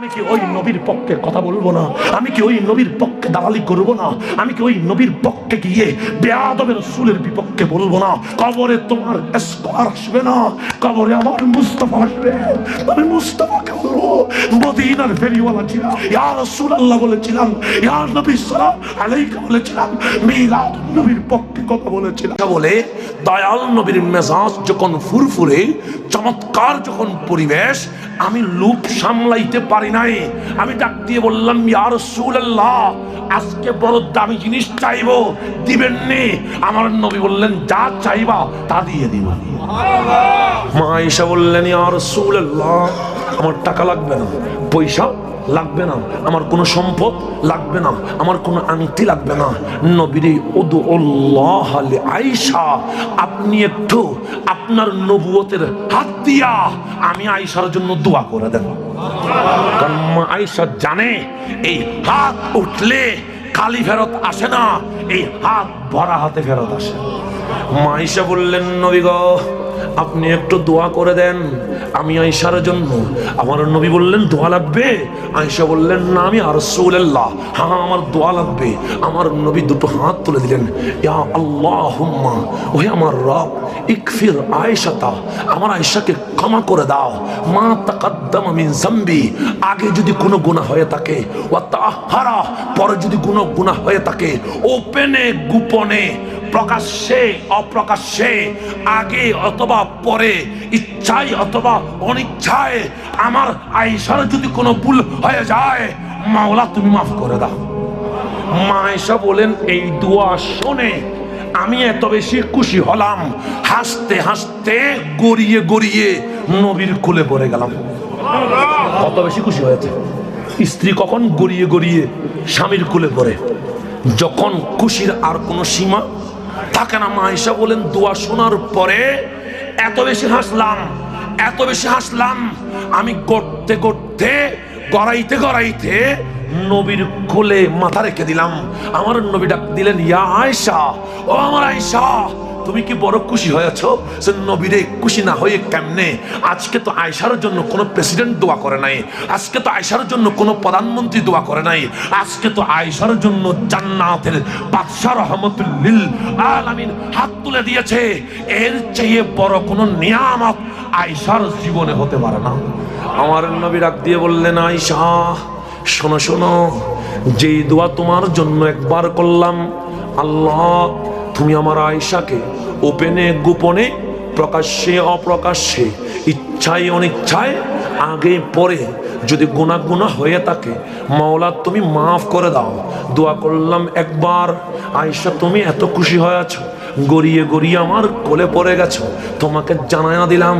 আমি কি ওই নবীর পক্ষে কথা বলব না? আমি কি ওই নবীর পক্ষে দালালি করব না? আমি কি ওই নবীর পক্ষে গিয়ে বেয়াদবের রসুলের বিপক্ষে বলব না? কবরে তোমার স্কোয়ার আসবে না? কবরে আমার মুস্তফা আসবে। আমি মুস্তফাকে বলব, মদিনার ফেরিওয়ালা ছিলাম। ইয়া রসুল আল্লাহ বলেছিলাম, ইয়া নবী সালাম আলাইকা বলেছিলাম, মিলাদ নবীর পক্ষে কথা বলেছিলাম। বলে দয়াল নবীর মেজাজ যখন ফুরফুরে, চমৎকার যখন পরিবেশ আমি লুপ সামলাইতে পারি নাই। আমি ডাক দিয়ে বললাম ইয়ার সুল্লাহ আজকে বড় দামি জিনিস চাইব দিবেন নি। আমার নবী বললেন যা চাইবা তা দিয়ে দিব। মা ঈশা বললেন ইয়ার সুল্লাহ আমার টাকা লাগবে না পয়সা লাগবে না আমার কোনো সম্পদ লাগবে না আমার কোনো আংটি লাগবে না। নবীরে ওদু আল্লাহ আলে আয়েশা আপনি একটু আপনার নবুয়তের হাত দিয়া আমি আয়েশার জন্য দোয়া করে দেন মা জানে, এই হাত উঠলে খালি ফেরত আসে না, এই হাত ভরা হাতে ফেরত আসে। মা বললেন, নবী গো আপনি একটু দোয়া করে দেন। আমি আয়সার জন্য। আমার নবী বললেন, দোয়া লাগবে? আয়সা বললেন, না, আমি আর সৌল্লাহ হ্যাঁ আমার দোয়া লাগবে। আমার নবী দুটো হাত তুলে দিলেন, ইয়া আল্লাহ ওহে আমার রব, ইকফির আয়েশাতা, আমার আয়েশাকে ক্ষমা করে দাও। মা তাকাদ্দাম মিন জামবি আগে যদি কোনো গুনাহ হয়ে থাকে, ওয়া তাহারা পরে যদি কোনো গুনাহ হয়ে থাকে, ওপেনে, গোপনে প্রকাশ্যে, অপ্রকাশ্যে, আগে অথবা পরে, ইচ্ছায় অথবা অনিচ্ছায় আমার আয়েশার যদি কোনো ভুল হয়ে যায়, মাওলা তুমি মাফ করে দাও। মা আয়েশা বলেন, এই দোয়া শুনে আমি এত বেশি খুশি হলাম। হাসতে হাসতে গড়িয়ে গড়িয়ে নবীর কোলে পড়ে গেলাম। কত বেশি খুশি হয়েছে। স্ত্রী কখন গড়িয়ে গড়িয়ে স্বামীর কোলে পড়ে? যখন খুশির আর কোনো সীমা থাকে না মা আয়েশা বলেন, দোয়া শোনার পরে এত বেশি হাসলাম, এত বেশি হাসলাম, আমি করতে করতে গড়াইতে গড়াইতে নবীর কোলে মাথা রেখে দিলাম। আমার নবী ডাক দিলেন, ইয়া আয়সা ও আমার আয়েশা তুমি কি বড় খুশি হয়েছ? সে নবীরে খুশি না হয়ে কেমনে? আজকে তো আয়সার জন্য কোনো প্রেসিডেন্ট দোয়া করে নাই। আজকে তো আয়সার জন্য কোনো প্রধানমন্ত্রী দোয়া করে নাই। আজকে তো আয়সার জন্য জান্নাতের বাদশাহ রহমতুল্লিল আলামিন হাত তুলে দিয়েছে। এর চেয়ে বড় কোনো নিয়ামত আয়সার জীবনে হতে পারে না। আমার নবী ডাক দিয়ে বললেন, আয়সা, শোনো শোনো, যেই দোয়া তোমার জন্য একবার করলাম, আল্লাহ তুমি আমার আয়সাকে ওপেনে গোপনে, প্রকাশ্যে, অপ্রকাশ্যে, ইচ্ছায়, অনিচ্ছায়, আগে, পরে যদি গুণা গুণা হয়ে থাকে, মাওলা তুমি মাফ করে দাও। দোয়া করলাম একবার আয়সা তুমি এত খুশি হয়েছ গড়িয়ে গড়িয়ে আমার কোলে পড়ে গেছো, তোমাকে জানাই না দিলাম,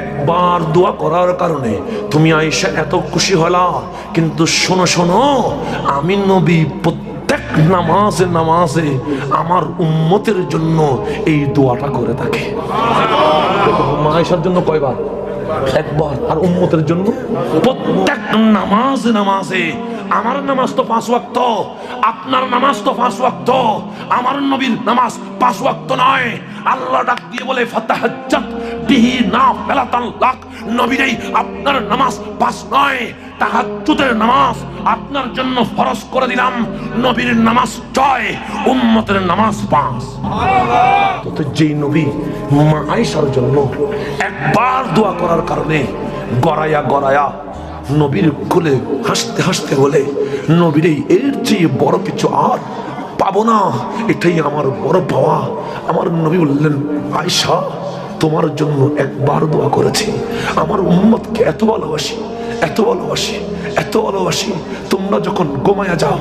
একবার দোয়া করার কারণে। তুমি আয়সা এত খুশি হলা, কিন্তু শোনো শোনো, আমি নবী প্রত্যেক নামাজে নামাজে আমার উম্মতের জন্য এই দোয়াটা করে থাকে। মায়েশার জন্য কয়বার? একবার। আর উন্মতের জন্য প্রত্যেক নামাজে নামাজে আমার নামাজ তো পাঁচ ওয়াক্ত। আপনার নামাজ তো পাঁচ ওয়াক্ত। আমার নবীর নামাজ পাঁচ ওয়াক্ত নয়। আল্লাহ ডাক দিয়ে বলে, ফাতাহাজ্জাত বিহি না লাক। নবীরেই আপনার নামাজ পাঁচ নয়। নামাজ আপনার জন্য ফরজ করে দিলাম। নবীর নামাজ ছয়, উম্মতের নামাজ পাঁচ। তো যেই নবী মা আয়েশার জন্য একবার দোয়া করার কারণে গড়ায়া গড়ায়া নবীর কোলে হাসতে হাসতে বলে, নবীর, এর চেয়ে বড় কিছু আর পাবো না। এটাই আমার বড় পাওয়া। আমার নবী বললেন আয়সা তোমার জন্য একবার দোয়া করেছি। আমার উম্মতকে এত ভালোবাসি এত ভালোবাসি এত ভালোবাসি। তোমরা যখন গোমায়া যাও,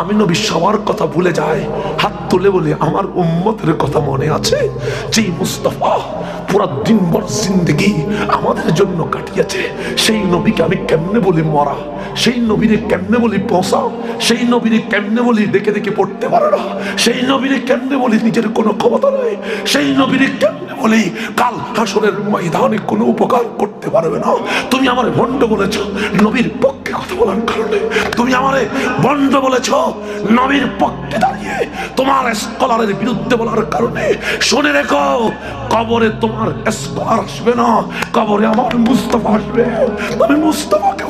আমি নবী সবার কথা ভুলে যায় হাত তুলে বলে, আমার উম্মতের কথা মনে আছে? যেই মুস্তফা পুরা দিনভর জিন্দগি আমাদের জন্য কাটিয়েছে, সেই নবীকে আমি কেমনে বলি মরা? সেই নবীরে কেমনে বলি পৌঁছা সেই নবীরে কেমনে বলি দেখে দেখে পড়তে পারে না? সেই নবীরে কেমনে বলি নিজের কোনো ক্ষমতা নেই? সেই নবীরে কেমনে বলি কাল হাসরের ময়দানে কোনো উপকার করতে পারবে না। তুমি আমার ভণ্ড বলেছ, নবীর পক্ষে কথা বলার কারণে। তুমি আমারে বন্ড বলেছ, নবীর পক্ষে দাঁড়িয়ে তোমার স্কলারের বিরুদ্ধে বলার কারণে। শুনে রেখো, কবরে তোমার স্কলার আসবে না, কবরে আমার মুস্তফা আসবে। আমি মুস্তফাকে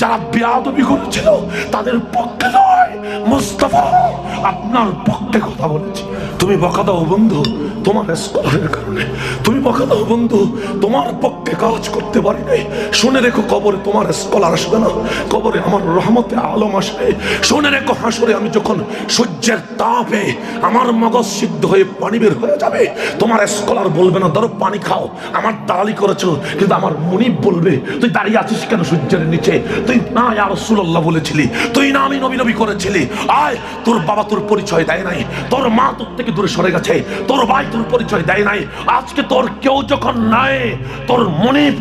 যারা বেয়াদবি করেছিল তাদের পক্ষে নয় মুস্তাফা আপনার পক্ষে কথা বলেছি তুমি বকা দাও বন্ধু তোমার স্কলারের কারণে তুমি বকা দাও বন্ধু তোমার পক্ষে কাজ করতে পারি নাই। শুনে রেখো, কবরে তোমার স্কলার আসবে না। কবরে আমার রহমতে আলম আসবে। শুনে রেখো, হাসরে আমি যখন সূর্যের তাপে আমার মগজ সিদ্ধ হয়ে পানি বের হয়ে যাবে, তোমার স্কলার বলবে না, ধরো পানি খাও, আমার দালালি করেছ। কিন্তু আমার মনিব বলবে, তুই দাঁড়িয়ে আছিস কেন সূর্যের নিচে? তুই না, ইয়া রাসূলুল্লাহ বলেছিলি, তুই না, আমি নবী নবী করেছিলি। আয়, তোর বাবা তোর পরিচয় দেয় নাই, তোর মা তোর থেকে দূরে সরে গেছে, তোর ভাই তোর পরিচয় দেয় নাই। আজকে তোর কেউ যখন নাই, তোর মনিব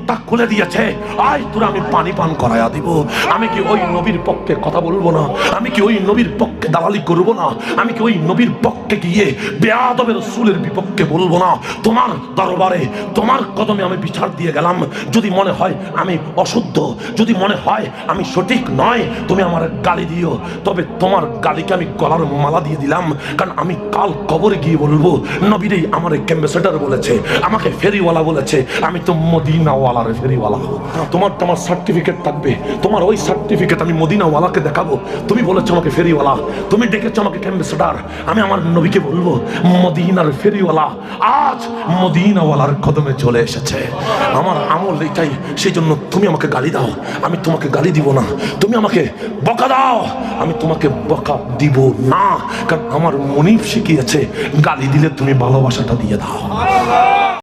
বুকটা খুলে দিয়েছে। আয় তোর, আমি পানি পান করায়া দিব। আমি কি ওই নবীর পক্ষে কথা বলব না? আমি কি ওই নবীর পক্ষে দালালি করব না? আমি কি ওই নবীর পক্ষে গিয়ে বেয়াদবের রসুলের বিপক্ষে বলব না? তোমার দরবারে, তোমার কদমে আমি বিচার দিয়ে গেলাম। যদি মনে হয় আমি অশুদ্ধ, যদি মনে হয় আমি সঠিক নয়, তুমি আমার গালি দিও। তবে তোমার গালিকে আমি গলার মালা দিয়ে দিলাম। কারণ আমি কাল কবরে গিয়ে বলব, নবীরেই আমার ক্যাম্বাসেডার বলেছে, আমাকে ফেরিওয়ালা বলেছে, আমি তো মদিনাওয়ালার ফেরিওয়ালা। তোমার তোমার সার্টিফিকেট থাকবে। তোমার ওই সার্টিফিকেট আমি মদিনাওয়ালাকে দেখাবো। তুমি বলেছ আমাকে ফেরিওয়ালা। তুমি ডেকেছো আমাকে ক্যাম্বাসেডার আমি আমার নবীকে বলব, মদিনার ফেরিওয়ালা আজ মদিনাওয়ালার কদমে চলে এসেছে। আমার আমল এটাই সেই জন্য তুমি আমাকে গালি দাও। আমি তোমাকে গালি দিব না। তুমি আমাকে বকা দাও। আমি তোমাকে বকা দিব না। কারণ আমার মনিব শিখিয়েছে, গালি দিলে তুমি ভালোবাসাটা দিয়ে দাও।